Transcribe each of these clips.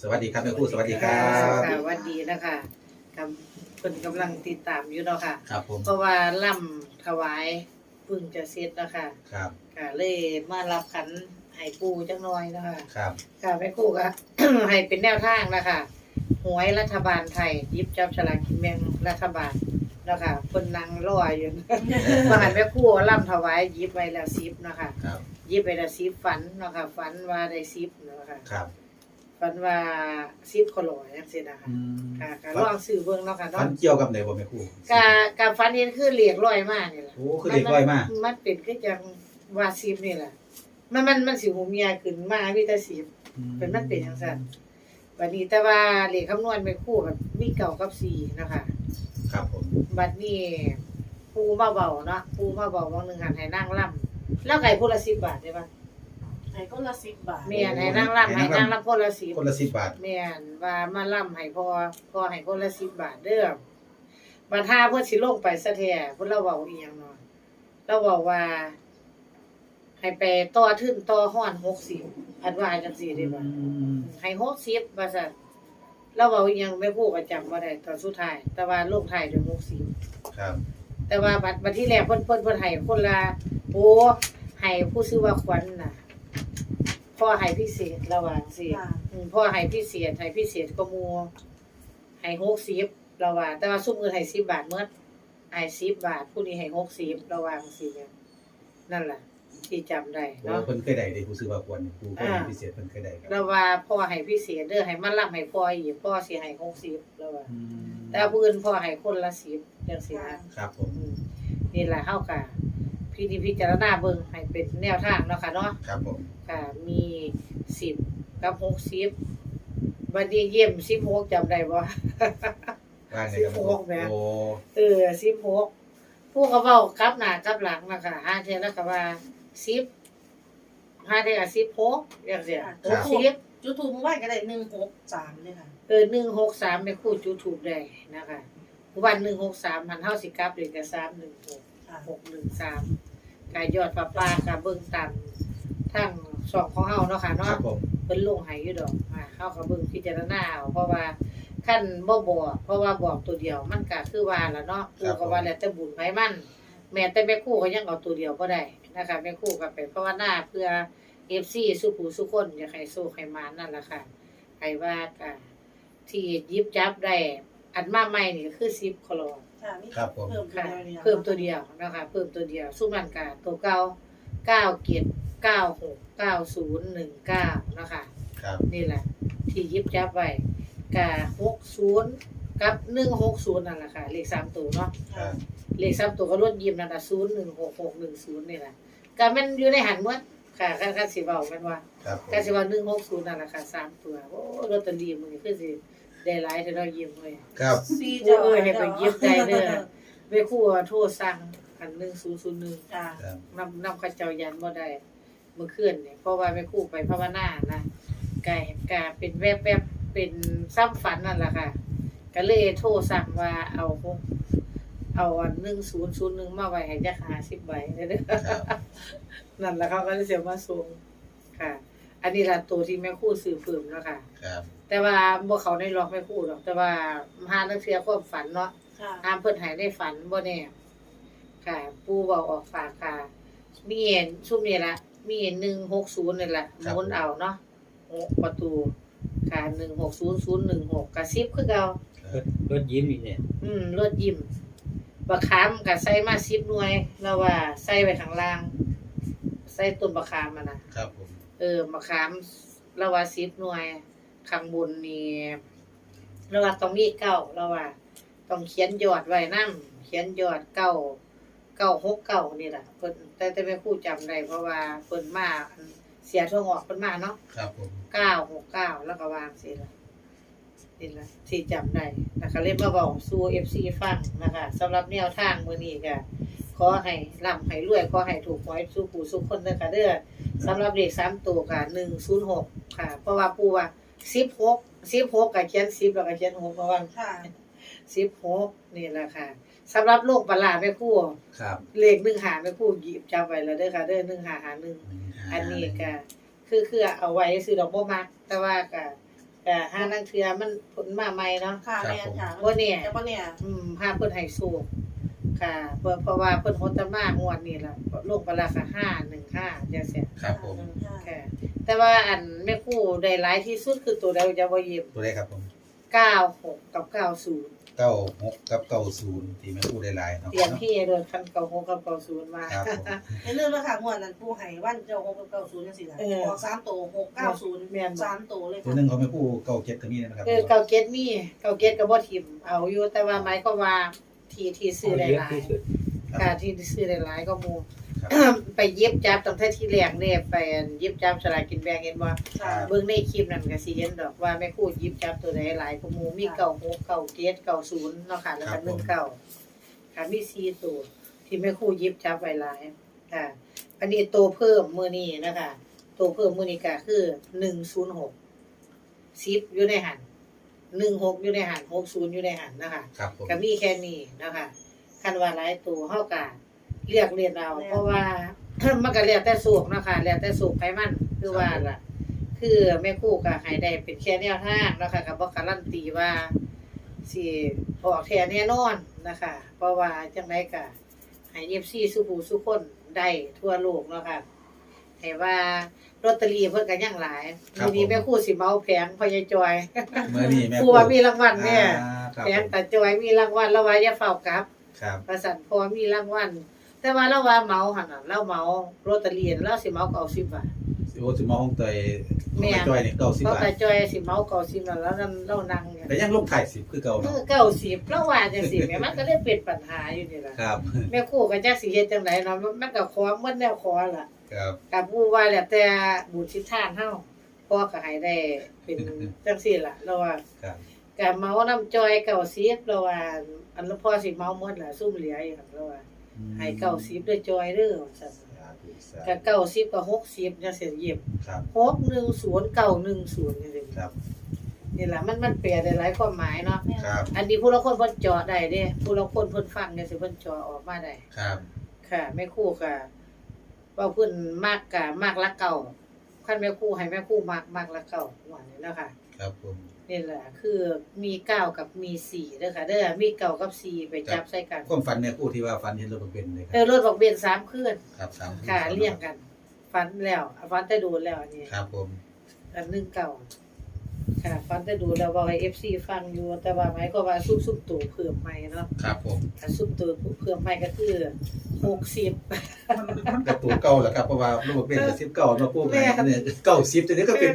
สวัสดีครับแม่ครูสวัสดีครัค่ะบสวัสดีนะคะกับเพิ่นกำลังติดตามอยู่เนาะค่ะ ครับผม เพราะว่าล่ำถวายเพึ่งจะเสร็จแล้วค่ะครับ ค่ะเลยมารับขันให้ปู่จักหน่อยนะคะครับ ค่ะแม่ครูก็ ให้เป็นแนวทางนะคะหวยรัฐบาลไทยหยิบจับฉลากกินแบ่งรัฐบาลนะคะเพิ่นนั่งรออยู่มาหันแม่ครูล่ำถวายหยิบไว้แล้ว10นะคะครับหยิบไปแล้ว10ฝันเนาะค่ะฝันว่าได้10เนาะค่ะครับ ฝันว่า10คนลอยจังซี่นะคะอืมค่ะก็ลองซื้อเบิ่งเนาะค่ะฟัเนาะนเกี่ยวกับไหนบ่แม่ครูกะกะฟันเห็นคือเหลียกลอยมากนี่แหละโอ้คือเด็กร้อยมากมันเป็นคือจังวาซิบนี่แหละ มันมันมันสิหูเมียขึ้นมาวิตาสิบเป็นมันเป็นจังซั่น บัดนี้แต่ว่าเลขคำนวณเป็นคู่กับมีเก่ากับสี่นะคะ ครับผมบัดนี้ปูมาเบาเนาะปูมาเบาวังหนึงหันให้นั่งล่ำแล้วไก่พุ่นละ10บาทได้ปะ ไอ้คนละสิบบาทแม่นให้นั่งล่ำให้นั่งล่ำพุ่นละ10คนละสิบบาท แม่นว่ามาล่ำให้พอพอให้คนละสิบบาทเด้อบัดถ้าเพิ่นสิลงไปซะแท้เพิ่นเราเว้าอีหยังเนาะเราเว้าว่า ให้ไปต่อทึ้นต่อฮ้อน60พันว่าจังซี่ได้บ่ให้60ว่าซั่นเราเว้าอีหยังแม่ครูก็จำบ่ได้ตอนสุดท้าย แต่ว่าลงท้ายด้วย60ครับ แต่ว่าบัดบัดที่แรกเพิ่นเพิ่นเพิ่นให้คนละโอ้ให้ผู้ชื่อว่าขวัญน่ะ พ่อให้พิเศษระหว่างสิค่ะ อืมพ่อให้พิเศษให้พิเศษก็มูให้หกสิบเราว่าแต่ว่าซุมอื่นให้สิบบาทเมื่อให้สิบบาท ผู้นี้ให้หกสิบเราว่าจังซี่เนี่ยนั่นแหละที่จำได้โอ้เนาะ เพิ่นเคยได้เด้ผู้ซื้อว่าควรนี่ครูเพิ่นอ่าพิเศษเพิ่นเคยได้ครับเราว่าพ่อให้พิเศษเด้อให้มารับให้พ่ออีกพ่อสิให้หกสิบเราว่า อืมแต่ผู้อื่นพ่อให้คนละสิบจังซี่นะครับผมอืมนี่แหละเฮาก็พินิจพิจารณาเบิ่งให้เป็นแนวทางเนาะค่ะเนาะครับผม ค่ะมีสิบกับหกสิบบัดนี้เยี่ยมสิบหกจำได้บ่ ว่าไงครับสิบหกแม่ โอ้เออสิบหกผู้เขาเว้ากลับหน้ากลับหลังนะคะห้าเทื่อแล้วก็ว่าสิบห้าเทื่อสิบหกอย่างเสียหกสิบจุดทูบเมื่อวานก็ได้หนึ่งหกสามเลยค่ะ เออหนึ่งหกสามเป็นคู่จูถูกได้นะคะวันหนึ่งหกสามมันเท่าสิกลับเลยกับสามหนึ่งหก ค่ะหกหนึ่งสามกายยอดปลาปลากาเบิ่งตาม ทั้งสองของเฮาเนาะค่ะคเนาะรับผมเพิ่นลงให้อยู่ดอกอ่าเฮาก็เบิ่งพิจารณาเอาเพราะว่าคันบ่บอกเพราะว่าบอกตัวเดียวมันก็คือว่าล่ะเนาะกูก็ว่าแล้วแต่บุญไผมัน แม้แต่แม่ครูก็ยังเอาตัวเดียวบ่ได้นะคะแม่ครูก็ไปภาวนาเพื่อ FC สุผู้สุคนอยากให้สู้ให้มานนั่นล่ะค่ะให้ว่าก็ที่หยิบจับได้อันมาใหม่นี่ก็คือ10คลอค่ะมีครับผม เพิ่มค่ะเดียวเพิ่มตัวเดียวนะคะเพิ่มตัวเดียวสู้มันกาตัวเก้าเก้าเกียร เก้าหกเก้าศูนย์หนึ่งเก้านะคะ ครับ นี่แหละ ที่ยิบจับไว้กาหกศูนย์กับหนึ่งหกศูนย์นั่นแหละค่ะ เลขสามตัวเนาะ ครัค่ะบเลขสามตัวก็ลดยิ้มนั่นแหละศูนย์หนึ่งหกหกหนึ่งศูนย์นี่แหละก็มันอยู่ในหันหมดค่ะคันคันสิเว้าแม่นว่า ครับผมคันสิเว้าหนึ่งหกศูนย์นั่นแหละค่ะสามตัว โอ้ลอตเตอรี่มื้อนี้คือสิได้หลายเท่าเรายิ้มเลยครับ สี่โอ้เอ้ยให้ไปเย็บใจเด้อไปครู่โทรสั่งอันหนึ่งศูนย์ศูนย์หนึ่งค่ะครับนำนำข้าเจ้ายันบ่ได้ เมื่อคืนเนี่ยเพราะว่าไปครู่ไปภาวนานะกายกาเป็นแวบๆบเป็นซ้ำฝันนั่นแหละค่ะ ก็เลยโทรสั่งว่าเอาหกเอาอันหนึ่งศูนย์ศูนย์หนึ่งมาไว้ให้จักหาสิบใบเด้อครับนั่นแหละเขาก็เลยเสียมาส่งค่ะ อันนี้ล่ะตัวที่แม่ครู่ซื้อฝืมแล้วค่ะครับแต่ว่าบ่เขาในล็อกแม่ครู่หรอก แต่ว่าหานักเสียความฝันเนาะค่ะตามเพิ่นใหายในฝันบ่แน่ค่ะ ปู่บอกออกฝากค่ะมีเห็นซุมนี่ละ มีเห็น160นี่ล่ะหมุนเอาเนาะหกประตูค่ะ160016กระซิบคือเก่าครับรถยิ้มอีกเนี่ยอืมรถยิ้มบักขามก็ใส่มา10หน่วยแล้วว่าใส่ไว้ข้างล่าง ใส่ต้นบักขามอะนะครับผมเออบักขามแล้วว่า10หน่วยข้างบนนี่แล้วว่าต้องมีเก้าแล้วว่า ต้องเขียนยอดไว้นำเขียนยอดเก้า เก้าหกเก้านี่แหละเพิ่นแต่แต่แม่ครูจำได้เพราะว่าเพิ่นมาอันเสียทั่วงอกเพิ่นมาเนาะครับผมเก้าหกเก้าแล้วก็วางสิละนี่ละที่จำได้นะคะเล่นมาบอกสู่ FC ฟังนะคะสำหรับแนวทางมื้อนี้ก็ขอให้ร่ำให้รวยขอให้ถูกหวยสู่ผู้สุขคนเด้อค่ะเด้อสำหรับเลขสามตัวค่ะ106ค่ะ เพราะว่าปู่ว่า16 16ก็เขียน10แล้วก็เขียน6ระวังค่ะ สิบหกนี่แหละค่ะ สำหรับโรคประหลาดแม่ครู่ครับเลขหนึ่งหาแม่ครู่หยิบจับไว้แล้วเด้อค่ะเด้อหนึ่งหาหาหนึ่งอันนี้ก็คือคือเอาไว้ซื้อดอกบ่มักแต่ว่าก็ก็หานังเทื่อมันผลมาใหม่เนาะค่ะแม่นค่ะบ่เนี่ยแต่บ่เนี่ยอืมหาเพิ่นให้สู้ค่ะเพราะเพราะว่าเพิ่นโหดแตมางวดนี้ล่ะลงไปราคา515จังซี่ครับผมค่ะค่ะแต่ว่าอันแม่ครูได้หลายที่สุดคือตัวใดจะบ่หยิบตัวเลขครับผม96กับ90 เก้าหกกับเก้าศูนย์ที่แม่พูดได้หลายเนาะเตรียมพี่โดนคัน96กับ90มาครับผมในเรื่องราคางวดนั้นปูให้วันเจ้า6กับ90จังซี่ล่ะเออออก3ตัว690แม่นบ่สามตัวเลยตัวค่ะหนึงเขาไม่พูดเก้าเจ็ดก็มีนะครับคือเก่าเก็ตมีเก่าเก็ตก็บ่ทิ่มเอาอยู่แต่ว่าหมายก็ว่าที่ที่ซื้อได้หลายค่ะที่ซื้อได้หลายก็หมู่ครับ ไปเย็บจับตั้งแต่ที่แรกเนี่ยไปเย็บจับสลากกินแบ่งเห็นบ่ค่ะเบิ่งในคลิปนั่นก็สิเห็นดอกว่าแม่ครูหยิบจับตัวใดหลายกว่าหมู่มีเก่าหกเก่าเจ็ดเก่าศูนย์เนาะค่ะแล้วก็หนึ่งเก่าค่ะมีสี่ตัว ที่แม่ครูหยิบจับไว้หลายค่ะอันนี้ตัวเพิ่มมื้อนี้นะคะตัวเพิ่มมื้อนี้ก็คือ106 10อยู่ในหัน16อยู่ในหัน60อยู่ในหันนะคะ ครับผม ก็มีแค่นี้นะคะคันว่าหลายตัวเฮาก็ เรียกเรียนเอาเพราะว่า มันก็แล้วแต่สูกเนาะค่ะแล้วแต่สูกไผมันคือว่าล่ะ คือแม่ครู่ก็ให้ได้เป็นแค่แนวทางเนาะค่ะก็บ่การันตีว่าสิออกแท้แน่นอนนะคะ เพราะว่าจังไดก็ให้ FC สุผู้สุคนได้ทั่วโลกเนาะค่ะให้ว่าลอตเตอรี่เพิ่นก็ยังหลายทีนี้แม่ครู่สิเมาแผงพอยายจอยเมื่อนี้แม่ครูว่ามีรางวัลแน่อ่าครับแผงตาจอยมีรางวัลแล้วว่าอย่าเฝ้ากลับ ครับประสันพอมีรางวัล แต่ว่าเราว่าเมาหั่นน่ะเราเมาลอตเตอรี่เราสิเมาเก่า10บาทโอ้สิมาห้องเตยแม่ห้องไปจอยนี่เก้าสิบเพราะบาทตาจอยสิเมาเก่า10บาทแล้วนั่นเรานั่งเนี่ยแต่ยังลงถ่ายสิบคือเก่าเอเนาะอเก่า10เราว่าจังซี่แหม่มันก็เลยเป็นปัญหาอยู่นี่ล่ะครับ แม่ครูก็จักสิเฮ็ดจังไดเนาะมันก็ขอหมดแนวขอล่ะ ครับกับผู้ว่าแล้วแต่บุญสิทานเฮาพ่อก็ให้ได้เป็นจังซี่ล่ะเราว่าครับก็เมาน้ำจอยเก่า10เราว่าอันละพ่อสิเมาหมดล่ะซุ่มเหลืออยู่หั่นเราว่า ให้เก้าสิบด้วยจอยเด้อสั่นสาธุสาธุก็เก้าสิบก็หกสิบจังซี่เย็บครับหกหนึ่งศูนย์เก้าหนึ่งศูนย์จังซี่ครับนี่ล่ะมันมันแปลได้หลายความหมายเนาะครับอันนี้ผู้ละคนเพิ่นเจาะได้เด้ผู้ละคนเพิ่นฟังจังซี่เพิ่นเจาะออกมาได้ครับ ค่ะแม่ครูก็ว่าเพิ่นมากก็มากละเก่าคันแม่ครูให้แม่ครูมากมากละเก่าว่านี่เนาะค่ะ ครับผมนี่แหละคือมีเก้ากับมีสี่เด้อค่ะเด้อมีเก้ากับสี่ไปจับใส่กันความฝันเนี่ยผู้ที่ว่าฝันเห็นรถบังเป็นเลยคเอรัอบรถบอกเบนสามคืนครับสามค่ะเลี่ยงกัน ฟันแล้วฟันแต่ดูแล้วอันนี้ ครับผมอันหนึงเก่า ค่ะฟันแต่ดูแล้วบอกให้เอฟซีฟังอยู่ แต่ว่าหมายก็ว่าซุปซุปตู่เพิ่มใหม่เนาะครับผมถ้าซุปตู่เพิ่มใหม่ก็คือหกสิบมันกระตูเก่าแหละครับเพราะว่าระบบเป็นสิบเก่ามาปุ๊บแม่เนี่ยเก่าสิบตัวนี้ก็เป็น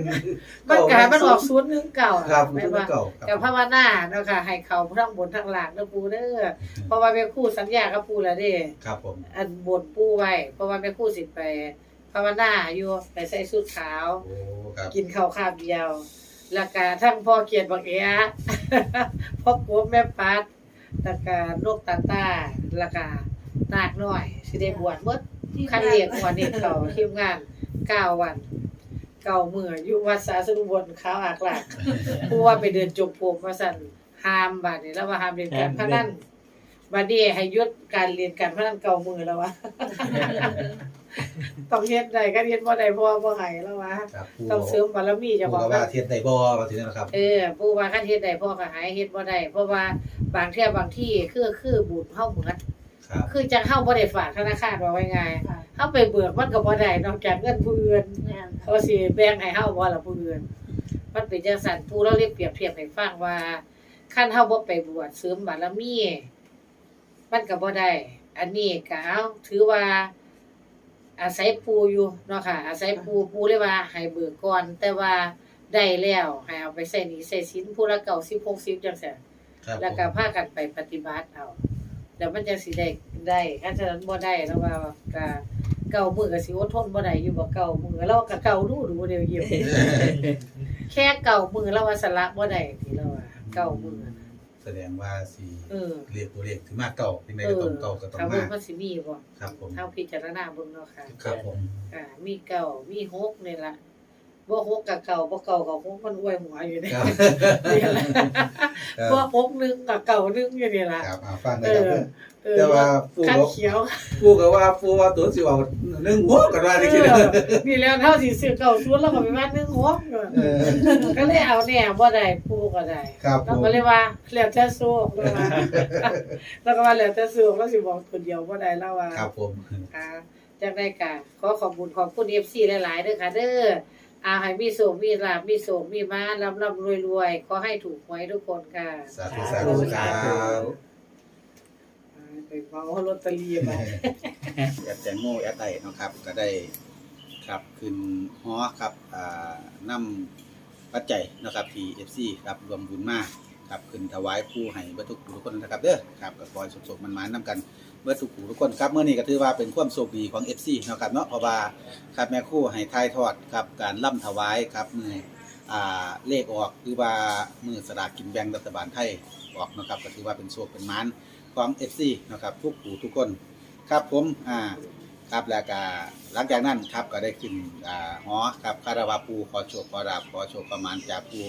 มันกลายมันออกศูนย์หนึ่งเก่าครับมันแม่เป็นว่าเก่าคกัรับบภาวนาเนาะค่ะให้เขาทั้งบนทั้งล่างเด้อปูเด้อเพราะว่าแม่ครู่สัญญากับปูแล้วเด้ครับผมอันบนปูไว้เพราะว่าแม่ครู่สิไปภาวนาอยู่ไปใส่ชุดขาวโอ้ครับกินข้าวคาบเดียว แล้วก็ทั้งพ่อเกียรติบักเอะพ่อกบแม่ปัดแล้วก็นกตาต้าแล้วก็นาคน้อยสิได้บวชหมดคันเรียกวันนี้เขาทีมงานเก้าวัน เก้ามื้ออยู่วัดสาสุบนขาวอากลากผู้ว่าไปเดินจงกรมว่าซั่นห้ามบัดนี้แล้วว่าห้ามเรียนการพนันบัดนี้ให้หยุดการเรียนการพนันเก้ามื้อแล้ววะ ต้องเฮ็ดได้ก็เฮ็ดบ่ได้เพราะว่าบ่ให้แล้ววะครับผู้ต้องเสริมบารมีเจ้าขผู้องก็ว่าเทียนไดบ่ว่าทีนี้นะครับ เออผู้ว่าคันเฮ็ดได้พ่อก็หายเฮ็ดบ่ได้เพราะว่าบางเที่ยบางที่คือคือบุญเฮาเหมือนครับคือจังเฮาบ่ได้ฝากธนาคารว่าไว้ง่ายค่ะเฮาไปเบิกมันก็บ่ได้นอกจากเงินผู้อื่น แม่นเขาสิแบ่งให้เฮาบ่ล่ะผู้อื่นมันเป็นจังซั่นผู้เราเรียกเปรียบเทียบให้ฟังว่าคันเฮาบ่ไปบวชเสริมบารมีมันก็บ่ได้ อันนี้ก็เอาถือว่า อาศัยปูอยู่เนาะค่ะ อาศัยปูปูเลยว่าให้เบิกก่อน แต่ว่าได้แล้วให้เอาไปใส่หนี้ใส่สินผู้ละเก่าสิบหกสิบจังซี่ครับแล้วก็พากันไปปฏิบัติเอาแล้วมันจังสิได้ได้ถ้าฉะนั้นบ่ได้แล้วว่าก็เก่ามือก็สิอดทนบ่ได้อยู่บ่เก่ามือเราก็เก่าดูดูเดียวเยี่ยมแค่เก่ามือเราว่าสละบ่ได้ที่เราว่าเก่ามือนะ แสดงว่าสีเออเรียกตัวเลขถึงมากเก่าที่ไหนเอก็อต้องเก่าก็ต้องถ้ามาเบิ่งมันสิมีบ่ครับผมเฮาพิจารณาเบิ่งเนาะค่ะครับผม ค่ะมีเก่ามีหกนี่ล่ะ บ่หกกับเก่าบ่เก่ากับหกมันอวยหัวอยู่เนี่ยครับนี่แหละครับบ่หกนึงกับเก่านึงอยู่นี่ล่ะครับอ่าฟังเอได้ครับอเด้อเออแต่ว่าปูคันบอกเขียวปูก็ว่าปูว่าตัวสิเอาหนึ่งหัวกันว่าได้คิดเออนี่แล้วเท่าสิซื้อเก่าศูนย์แล้วก็ไปว่านึงหกเออก็เลยเอาแน่บ่ได้ปูก็ได้ครับเราปูก็เลยว่าแล้วแต่โซกเลยว่าแล้วก็ว่าแล้วแต่โซกแล้วสิบอกคนเดียวบ่ได้แล้วว่า ครับผมค่ะจังได้กะขอขอบคุณขอบคุณ FC หลายๆเด้อค่ะเด้อ อาให้มีโศกมีลาบมีโศกมีมาร่ำร่ำรวยรวยขอให้ถูกหวยทุกคนค่ะสาธุสาธุครับอ่าไปเมาลอตเตอรี่ไปแอดแตงโมแอดไอเนาะครับ ก็ได้ครับขึ้นฮอครับอ่านำปัจจัยนะครับที่ FC ครับรวมบุญมาครับขึ้นถวายผู้ให้เบิดทุกผู้ทุกคนนะครับเด้อครับก็ขอให้สุขๆมันๆนํกัน เบิดทุกผู้ทุกคนครับเมื่อนี้ก็ถือว่าเป็นความโชคดีของ FC เนาะครับเนาะเพราะว่าครับแม่คู่ให้ทายทอดครับการล่ำถวายครับมืออ่าเลขออกหรือว่ามือสลากกินแบ่งรัฐบาลไทยออกนะครับก็ถือว่าเป็นโชคเป็นมานของ FC เนะครับทุกผู้ทุกคนครับผมอ่าครับแล้วก็หลังจากนั้นครับก็ได้ขึ้นอ่าหอครับคาราวาปูขอโชคขอราบขอโชคประมาณจากปู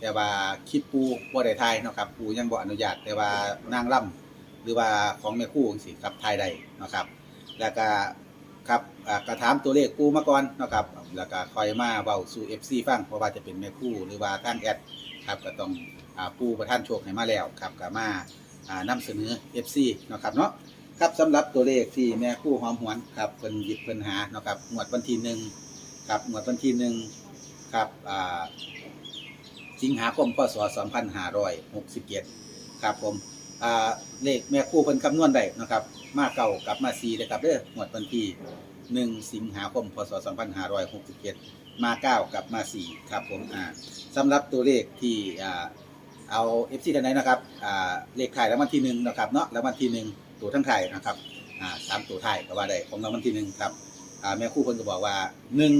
แต่ว่าคลิปปูบ่ได้ทายเนาะครับปูยังบ่อนุญาตแต่ว่านางล่ำ หรือว่าของแม่ครู่จังซี่ครับทายได้นะครับ แล้วก็ครับกระถามตัวเลขปูมาก่อนนะครับ แล้วก็คอยมาเว้าสู่ FC ฟังเพราะว่าจะเป็นแม่คู่หรือว่าทางแอดครับก็ต้องอ่าปูประท่านโชคให้มาแล้วครับก็มาอ่านำเสนอ FC เนะครับเนาะครับสำหรับตัวเลขที่แม่คู่หอมหวนครับเพิ่นหยิบเพิ่นหาเนาะครับงวดวันที่หนึ่งครับงวดวันที่หนึ่งครับอ่าสิงหาคมพศ2567ครับผม อ่าเลขแม่คู่เพิ่นคำนวณได้นะครับ มาเก่ากับมา4เลยครับเด้องวดวันที่หนึ่งสิงหาคมพศ2567 มาเก้ากับมา4ครับผมอ่าสำหรับตัวเลขที่อ่าเอา FC ท่านไหนนะครับอ่าเลขถ่ายรางวัลที่หนึ่งนะครับเนาะรางวัลที่หนึ่งตัวทั้งถ่ายนะครับอ่าสามตัวถ่ายก็ว่าได้ของราวัลที่หนึ่งครับอ่าแม่คู่เพิ่นก็บอกว่าหนึ่ง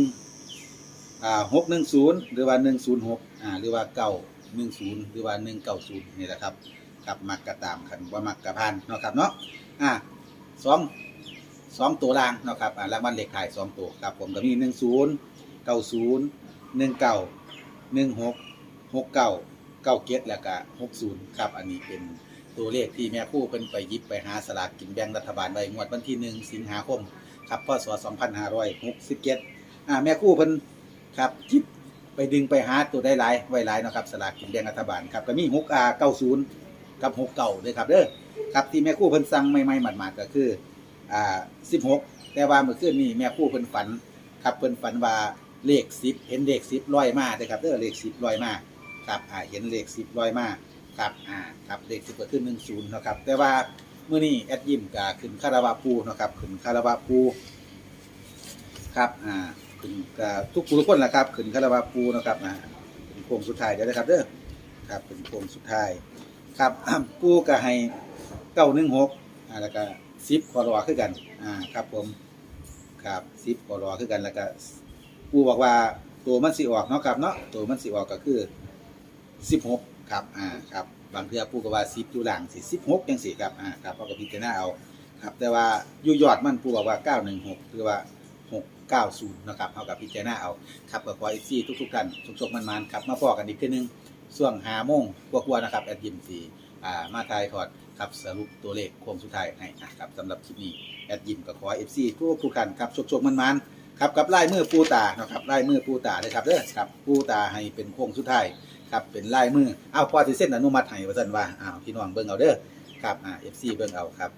อ่าหกหนึ่งศูนย์หรือว่าหนึ่งศูนย์หกอ่าหรือว่าเก้าหนึ่งศูนย์หรือว่าหนึ่งเก้าศูนย์นี่แหละครับ ครับมักกระตามคันว่ามักกระพานเนาะครับเนาะอ่าสองสองตัวล่างเนาะครับอ่ารางวัลเลขถ่ายสองตัวครับผมก็มีหนึ่งศูนย์เก้าศูนย์หนึ่งเก้าหนึ่งหกหกเก้าเก้าเก็ดแล้วก็หกศูนย์ครับ อันนี้เป็นตัวเลขที่แม่คู่เป็นไปยิบไปหาสลากกินแบ่งรัฐบาลใบงวดวันที่หนึ่งสิงหาคมครับพศสองพันห้าร้อยหกสิบเจ็ดอ่าแม่คู่เพิ่นครับจิบไปดึงไปหาตัวได้หลายไว้หลายเนาะครับสลากกินแบ่งรัฐบาลครับก็มีหกอาเก้าศูนย์ กับหกเก่าเลยครับเด้อครับที่แม่คู่เพิ่นสั่งใหม่ๆหมาดๆก็คืออ่าสิบหกแต่ว่าเมื่อคืนนี้แม่คู่เพิ่นฝันครับเพิ่นฝันว่าเลขสิบเห็นเลขสิบลอยมาเด้อครับเด้อเลขสิบลอยมาครับอ่าเห็นเลขสิบลอยมาครับอ่าครับเลขสิบก็ขึ้นหนึ่งศูนย์นะครับแต่ว่าเมื่อนี้แอดยิมก็ขึ้นคาราวาปูนะครับขึ้นคาราวาปูครับอ่าขึ้นก็ทุกผู้ทุกคนแหละครับขึ้นคาราวาปูนะครับอ่าเป็นโค้งสุดท้ายเดี๋ยวนะครับเด้อครับเป็นโค้งสุดท้าย ครับ ปูก็ให้เก้าหนึ่งหกอ่าแล้วก็สิบคอรอขึ้นกัน อ่า ครับผม ครับสิบคอรอขึ้นกันแล้วก็ปูบอกว่าตัวมันสิออกเนาะครับเนาะตัวมันสิออกก็คือสิบหกครับ อ่า ครับ บางเทื่อปูก็ว่าสิบอยู่หลังสิสิบหกจังสี่ครับ อ่า ครับเขาก็พิจารณาเอา ครับ แต่ว่าอยู่ยอดมันปูบอกว่าเก้าหนึ่งหกหรือว่าหกเก้าศูนย์นะครับเขากับพิจารณาเอา ครับก็ขอเอซี่ทุกๆท่านสุขๆมันๆครับ มาพอกันอีกทีหนึง ช่วงหาโมงกว่าๆนะครับแอดยิมสีอ่ามาทายถอดครับสรุปตัวเลขโค้งสุดท้ายให้นะครับสำหรับคลิปนี้แอดยิมก็ขอเอฟซีทุกๆท่านครับสุขๆมันๆครับกับไลายมือปูตานะครับไลายมือปูตาเลยครับเด้อครับปูตาให้เป็นโค้งสุดท้ายครับเป็นลายมืออ้าวพอสิเส้นอนุมัติให้ว่าซั่นว่าอ้าวพี่น้องเบิ่งเอาเด้อครับอ่า FC เบิ่งเอาครับ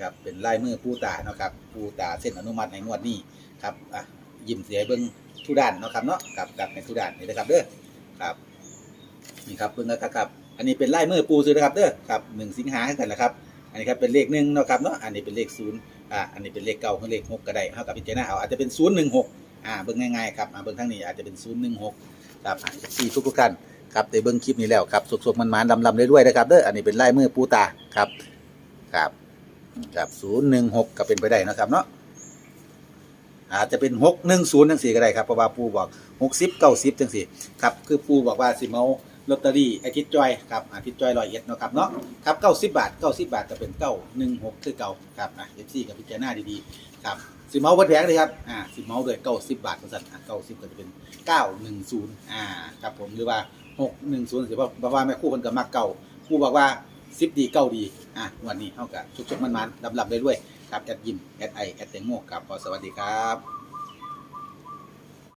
ครับเป็นลายมือปูตาเนาะครับปูตาเส้นอนุมัติให้งวดนี้ครับอะยิ้มเสียเบิ่งทุด้านเนาะครับเนาะครับกับในทุด้านนี่นะครับเด้อครับ นี่ครับเบิ่งนะครับครับ อันนี้เป็นไลายมือปูซื้อนะครับเด้อครับหนึ่งสิงหากันแหะครับ อันนี้ครับเป็นเลขหนึ่งนะครับเนาะอันนี้เป็นเลขศูนย์อ่าอันนี้เป็นเลขเก่าของเลขหกก็ได้เท่ากับพิจารณาเอาอาจจะเป็นศูนย์หนึ่งหกอ่าเบิ่งง่ายๆครับอ่าเบิ่งทางนี้อาจจะเป็นศูนย์หนึ่งหกครับอ่าสี่ทุกทุกท่านครับได้เบิ่งคลิปนี้แล้วครับสุกๆมันๆลำๆเรื่อยๆนะครับเด้ออันนี้เป็นไลายมือปูตาครับครับครับศูนย์หนึ่งหกก็เป็นไปได้นะครับเนาะอาจจะเป็นหกหนึ่งศูนย์จังสี่ก็ได้ครับเพราะว่าปูบอกหกสิบเก้าสิบจังสี่ครับคือปูบอกว่าสิเมา ลอตเตอรี่ไอทิศจอยครับอาทิศจอยร้อยเอ็ดเนาะครับเนาะครับเก้าสิบบาทเก้าสิบบาทก็เป็นเก้าหนึ่งหกคือเก่าครับอะเอฟซีกับพิจารณาดีๆครับสิเมาส์เพิ่นแพงเลยครับอ่าสิเมาส์ด้วยเก้าสิบบาทของสันอะเก้าสิบก็จะเป็นเก้าหนึ่งศูนย์อ่าครับผมหรือว่าหกหนึ่งศูนย์ถือว่าบอกว่าแม่ครู่เพิ่นก็มักเก่าคู่บอกว่าสิบดีเก้าดีอะวันนี้เท่ากับชุกๆมันๆลำๆได้ด้วยครับแอดยิมแอดไอแอดแตงโมครับขอสวัสดีครับ